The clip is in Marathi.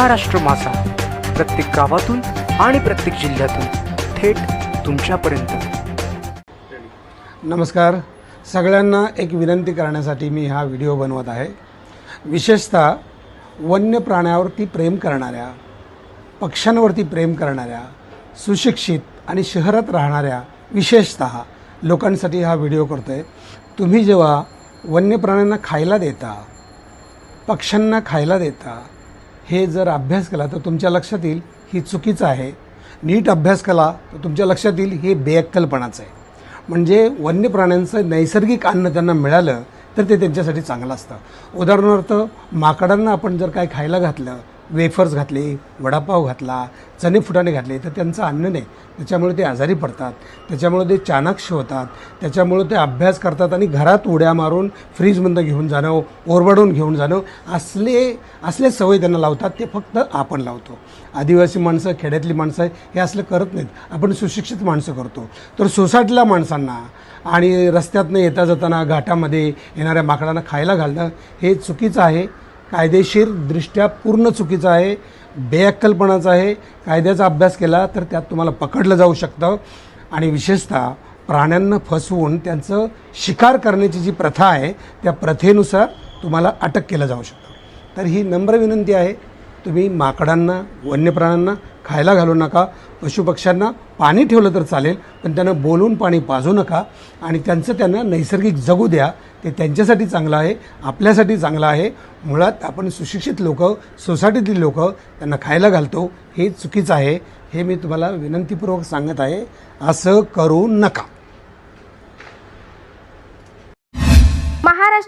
महाराष्ट्र मासा प्रत्येक गावातून आणि प्रत्येक जिल्ह्यातून थेट तुमच्यापर्यंत. नमस्कार. सगळ्यांना एक विनंती करण्यासाठी मी हा व्हिडिओ बनवत आहे. विशेषतः वन्य प्राण्यावरती प्रेम करणाऱ्या पक्ष्यांवरती प्रेम करणाऱ्या सुशिक्षित आणि शहरात राहणाऱ्या विशेषत लोकांसाठी हा व्हिडिओ करतो आहे तुम्ही जेव्हा वन्य प्राण्यांना खायला देता पक्ष्यांना खायला देता हे जर अभ्यास केला तर तुमच्या लक्षात येईल ही चुकीचं आहे. नीट अभ्यास केला तर तुमच्या लक्षात येईल हे बेअक्कलपणाचं आहे. म्हणजे वन्य प्राण्यांचं नैसर्गिक अन्न त्यांना मिळालं तर ते त्यांच्यासाठी चांगलं असतं. उदाहरणार्थ माकडांना आपण जर काय खायला घातलं वेफर्स घातले वडापाव घातला चणे फुटाणे घातले तर त्यांचं अन्न नाही. त्याच्यामुळे ते आजारी पडतात. त्याच्यामुळे ते चाणाक्ष होतात. त्याच्यामुळे ते अभ्यास करतात आणि घरात उड्या मारून फ्रीजमधनं घेऊन जाणं ओरबडून घेऊन जाणं असले असले सवय त्यांना लावतात ते फक्त आपण लावतो. आदिवासी माणसं खेड्यातली माणसं हे असलं करत नाहीत. आपण सुशिक्षित माणसं करतो. तर सोसायटीला माणसांना आणि रस्त्यातनं येता जाताना घाटामध्ये येणाऱ्या माकडांना खायला घालणं हे चुकीचं आहे. कायदेशीरदृष्ट्या पूर्ण चुकीचं आहे बेअक्कलपणाचं आहे. कायद्याचा अभ्यास केला तर त्यात तुम्हाला पकडलं जाऊ शकतं. आणि विशेषतः प्राण्यांना फसवून त्यांचं शिकार करण्याची जी प्रथा आहे त्या प्रथेनुसार तुम्हाला अटक केलं जाऊ शकतं. तर ही नम्र विनंती आहे. तुम्ही माकडांना वन्य प्राण्यांना खायला घालू नका. पशुपक्ष्यांना पाणी ठेवलं तर चालेल पण त्यांना बोलून पाणी पाजू नका आणि त्यांचं त्यांना नैसर्गिक जगू द्या. ते त्यांच्यासाठी चांगलं आहे आपल्यासाठी चांगलं आहे. मुळात आपण सुशिक्षित लोक सोसायटीतील लोक त्यांना खायला घालतो. हे चुकीचं आहे. हे मी तुम्हाला विनंतीपूर्वक सांगत आहे. असं करू नका.